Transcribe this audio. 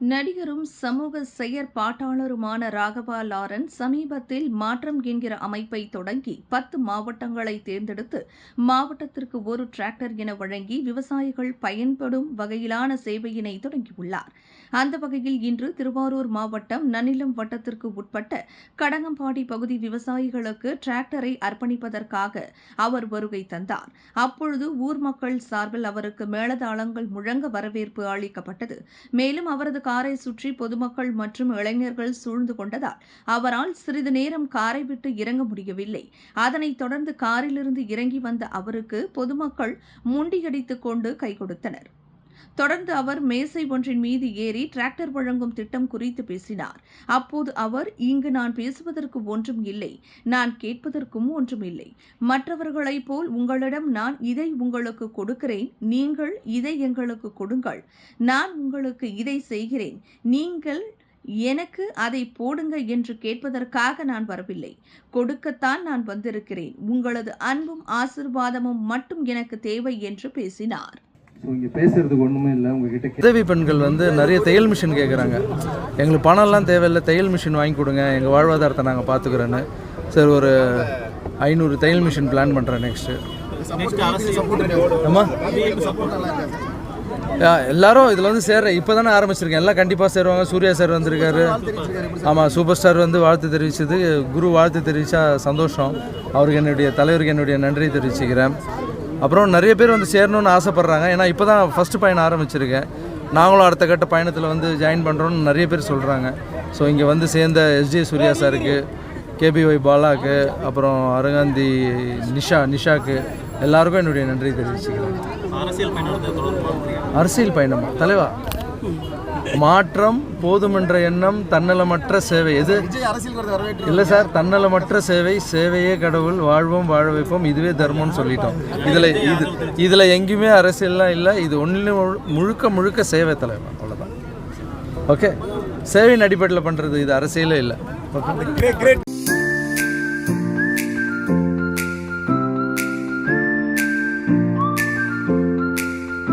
நடிகரும் சமூக செயற்பாட்டாளருமான ராகவா லாரன்ஸ் சமீபத்தில் மாற்றம் என்கிற அமைப்பை தொடங்கி பத்து மாவட்டங்களை தேர்ந்தெடுத்து மாவட்டத்திற்கு ஒரு டிராக்டர் என வழங்கி விவசாயிகள் பயன்படும் வகையிலான சேவையினை தொடங்கியுள்ளார். அந்த வகையில் இன்று திருவாரூர் மாவட்டம் நன்னிலம் வட்டத்திற்கு உட்பட்ட கடங்கம்பாடி பகுதி விவசாயிகளுக்கு டிராக்டரை அர்ப்பணிப்பதற்காக அவர் வருகை தந்தார். அப்பொழுது ஊர் மக்கள் சார்பில் அவருக்கு மேளதாளங்கள் முழங்க வரவேற்பு அளிக்கப்பட்டது. மேலும் அவரது காரை சுற்றி பொதுமக்கள் மற்றும் இளைஞர்கள் சூழ்ந்து கொண்டதால் அவரால் சிறிது நேரம் காரை விட்டு இறங்க முடியவில்லை. அதனைத் தொடர்ந்து காரிலிருந்து இறங்கி வந்த அவருக்கு பொதுமக்கள் முண்டியடித்துக் கொண்டு கை கொடுத்தனர். தொடர்ந்து அவர் மேசை ஒன்றின் மீது ஏறி டிராக்டர் வழங்கும் திட்டம் குறித்து பேசினார். அப்போது அவர் இங்கு நான் பேசுவதற்கு ஒன்றும் இல்லை. நான் கேட்பதற்கும் ஒன்றும் இல்லை. மற்றவர்களைப் போல் உங்களிடம் நான் இதை உங்களுக்கு கொடுக்கிறேன். நீங்கள் இதை எங்களுக்கு கொடுங்கள். நான் உங்களுக்கு இதை செய்கிறேன். நீங்கள் எனக்கு அதை போடுங்க என்று கேட்பதற்காக நான் வரவில்லை. கொடுக்கத்தான் நான் வந்திருக்கிறேன். உங்களது அன்பும் ஆசிர்வாதமும் மட்டும் எனக்கு தேவை என்று பேசினார். ஸோ இங்கே பேசுறதுக்கு ஒன்றுமே இல்லை உங்ககிட்ட உதவி பெண்கள் வந்து நிறைய தையல் மிஷின் கேட்குறாங்க எங்களுக்கு பணம்லாம் தேவையில்லை தையல் மிஷின் வாங்கி கொடுங்க எங்கள் வாழ்வாதாரத்தை நாங்கள் பார்த்துக்குறோன்னு சரி ஒரு ஐநூறு தையல் மிஷின் பிளான் பண்ணுறேன் நெக்ஸ்ட்டு ஆமாம் எல்லாரும் இதில் வந்து சேர இப்போ தானே ஆரம்பிச்சிருக்கேன். எல்லாம் கண்டிப்பாக சேருவாங்க. சூர்யா சார் வந்திருக்காரு. ஆமாம் சூப்பர் ஸ்டார் வந்து வாழ்த்து தெரிவிச்சது. குரு வாழ்த்து தெரிவித்தா சந்தோஷம். அவருக்கு என்னுடைய தலைவருக்கு என்னுடைய நன்றி தெரிவிச்சுக்கிறேன். அப்புறம் நிறைய பேர் வந்து சேரணும்னு ஆசைப்பட்றாங்க. ஏன்னா இப்போ தான் ஃபஸ்ட்டு பயணம் ஆரம்பிச்சிருக்கேன். நாங்களும் அடுத்த கட்ட பயணத்தில் வந்து ஜாயின் பண்ணுறோன்னு நிறைய பேர் சொல்கிறாங்க ஸோ இங்கே வந்து சேர்ந்த எஸ்ஜே சூர்யா சாருக்கு கேபிஒய் பாலாக்கு அப்புறம் அரகாந்தி நிஷா நிஷாக்கு எல்லாருக்கும் என்னுடைய நன்றி தெரிவிச்சுக்கிறேன். அரசியல் பயணமா தலைவா? மாற்றம் போதுமென்ற எண்ணம் தன்னலமற்ற சேவை. எது? இல்லை சார் தன்னலமற்ற சேவை சேவையே கடவுள் வாழ்வோம் வாழ வைப்போம் இதுவே தர்மம்னு சொல்லிட்டோம். இதில் இது இதில் எங்கேயுமே அரசியல்லாம் இல்லை இது ஒன்று முழுக்க முழுக்க சேவை தலைவா அவ்வளோதான் ஓகே சேவையின் அடிப்படையில் பண்ணுறது இது அரசியலே இல்லை. ஓகே